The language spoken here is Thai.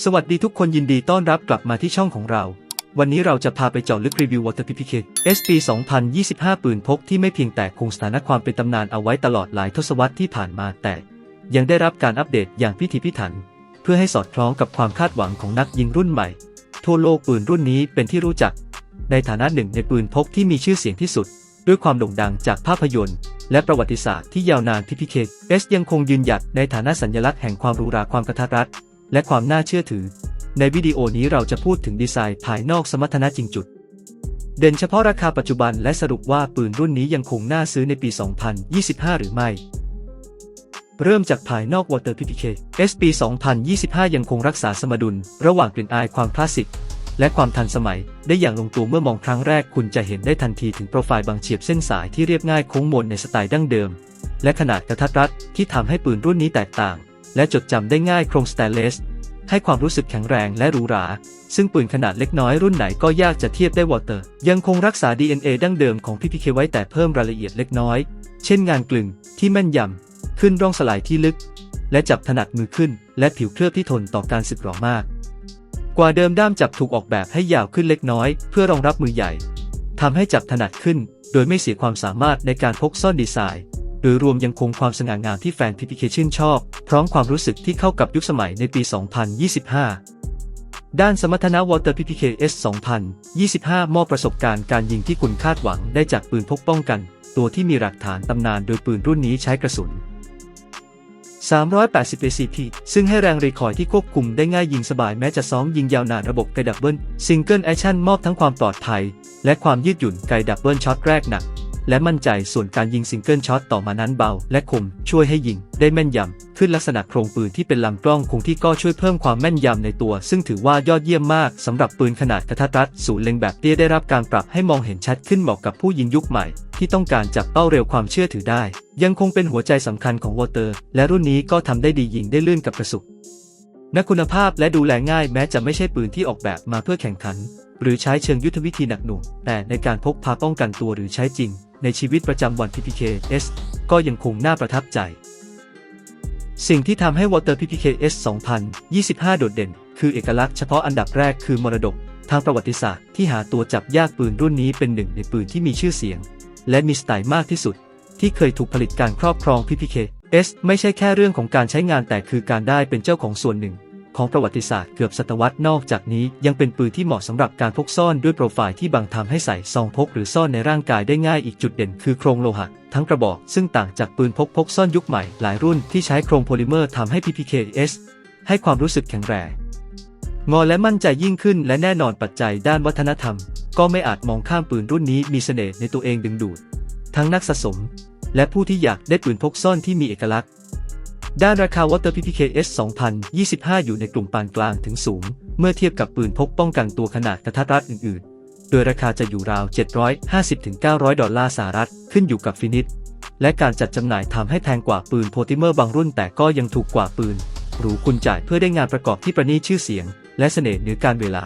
สวัสดีทุกคนยินดีต้อนรับกลับมาที่ช่องของเรา วันนี้เราจะพาไปเจาะลึกรีวิว Water PPK SP 2025 ปืนพกที่ไม่เพียงแต่คงสถานะความเป็นตำนานเอาไว้ตลอดหลายทศวรรษที่ผ่านมาแต่ ยังได้รับการอัปเดตอย่างพิถีพิถัน เพื่อให้สอดคล้องกับความคาดหวังของนักยิงรุ่นใหม่ ทั่วโลกปืนรุ่นนี้เป็นที่รู้จัก ในฐานะหนึ่งในปืนพกที่มีชื่อเสียงที่สุด ด้วยความโด่งดังจากภาพยนตร์และประวัติศาสตร์ที่ยาวนาน PPK S ยังคงยืนหยัดในฐานะสัญลักษณ์แห่งความรูราความกระทัดรัด และความน่าเชื่อถือ ในวิดีโอนี้เราจะพูดถึงดีไซน์ภายนอกสมรรถนะจริงจุด เด่นเฉพาะราคาปัจจุบันและสรุปว่าปืนรุ่นนี้ยังคงน่าซื้อในปี 2025 หรือไม่ เริ่มจากภายนอก Water PPK SP 2025 ยังคงรักษาสมดุล ระหว่างกลิ่นอายความคลาสสิกและความทันสมัยได้อย่างลงตัวเมื่อมองครั้งแรกคุณจะเห็นได้ทันทีถึงโปรไฟล์บางเฉียบเส้นสายที่เรียบง่ายโค้งมนในสไตล์ดั้งเดิม และขนาดกระทัดรัดที่ทำให้ปืนรุ่นนี้แตกต่าง และจดจำได้ง่ายโครงสแตนเลส ให้ความรู้สึกแข็งแรงและหรูหรา ซึ่งปืนขนาดเล็กน้อยรุ่นไหนก็ยากจะเทียบได้วอเตอร์ ยังคงรักษา DNA ดั้งเดิมของ PPK ไว้แต่เพิ่มรายละเอียดเล็กน้อย เช่นงานกลึงที่แม่นยำ ขึ้นร่องสลายที่ลึก และจับถนัดมือขึ้น และผิวเคลือบที่ทนต่อการสึกหรอมาก กว่าเดิมด้ามจับถูกออกแบบให้ยาวขึ้นเล็กน้อย เพื่อรองรับมือใหญ่ทำให้จับถนัดขึ้น โดยไม่เสียความสามารถในการพกซ่อนดีไซน์ โดยรวมยังคงความสง่างามที่แฟน PPK ชื่นชอบ พร้อมความรู้สึกที่เข้ากับยุคสมัยในปี 2025 ด้านสมรรถนะ Water PPK S 2025 มอบประสบการณ์การยิงที่คุณคาดหวังได้จากปืนพกป้องกัน ตัวที่มีหลักฐานตำนานโดยปืนรุ่นนี้ใช้กระสุน 380 ACP ซึ่งให้แรงรีคอยล์ที่ควบคุมได้ง่ายยิงสบายแม้จะซ้อมยิงยาวนานระบบไกดับเบิลซิงเกิลแอคชั่นมอบทั้งความปลอดภัย และความยืดหยุ่นไกดับเบิลช็อตแรกหนัก และมั่นใจส่วนการยิงซิงเกิลช็อตต่อมานั้นเบา และคมช่วยให้ยิง ได้แม่นยำ ขึ้นลักษณะโครงปืนที่เป็นลำกล้องคงที่ก็ช่วยเพิ่มความแม่นยำในตัว ซึ่งถือว่ายอดเยี่ยมมากสำหรับปืนขนาดกระทัดรัดศูนเล็งแบบเตี้ยได้รับการปรับให้มองเห็นชัดขึ้นเหมาะกับผู้ยิงยุคใหม่ ที่ต้องการจับเป้าเร็วความเชื่อถือได้ ยังคงเป็นหัวใจสำคัญของวอเตอร์ และรุ่นนี้ก็ทำได้ดียิงได้ลื่นกับกระสุนนักคุณภาพและดูแลง่ายแม้จะไม่ใช่ปืนที่ออกแบบมาเพื่อแข่งขัน หรือใช้เชิงยุทธวิธีหนักหน่วงแต่ในการพกพาป้องกันตัวหรือใช้จริง ในชีวิตประจำวัน PPKS ก็ยังคงน่าประทับใจ สิ่งที่ทำให้ Water PPKS 2025 โดดเด่น คือเอกลักษณ์เฉพาะอันดับแรกคือมรดก ทางประวัติศาสตร์ที่หาตัวจับยากปืนรุ่นนี้เป็นหนึ่งในปืนที่มีชื่อเสียง และมีสไตล์มากที่สุด ที่เคยถูกผลิตการครอบครอง PPKS ไม่ใช่แค่เรื่องของการใช้งานแต่คือการได้เป็นเจ้าของส่วนหนึ่ง ของประวัติศาสตร์เกือบศตวรรษนอกจากนี้ยังเป็นปืนที่เหมาะสำหรับการพกซ่อนด้วยโปรไฟล์ที่บางทำให้ใส่ซองพกหรือซ่อนในร่างกายได้ง่ายอีกจุดเด่นคือโครงโลหะทั้งกระบอกซึ่งต่างจากปืนพกพกซ่อนยุคใหม่หลายรุ่นที่ใช้โครงโพลิเมอร์ทำให้ PPKS ให้ความรู้สึกแข็งแรงงอและมั่นใจยิ่งขึ้นและแน่นอนปัจจัยด้านวัฒนธรรม ก็ไม่อาจมองข้ามปืนรุ่นนี้มีเสน่ห์ในตัวเองดึงดูด ทั้งนักสะสม และผู้ที่อยากได้ปืนพกซ่อนที่มีเอกลักษณ์ ด้านราคา Water PPKS 2025 อยู่ในกลุ่มปานกลางถึงสูง เมื่อเทียบกับปืนพกป้องกันตัวขนาดกระทัดรัดอื่นๆ โดยราคาจะอยู่ราว 750-900 ดอลลาร์สหรัฐ ขึ้นอยู่กับฟินิชและการจัดจำหน่ายทำให้แพงกว่าปืนโพลิเมอร์บางรุ่นแต่ก็ยังถูกกว่าปืน หรูคุณจ่ายเพื่อได้งานประกอบที่ประณีตชื่อเสียง และเสน่ห์เหนือการเวลา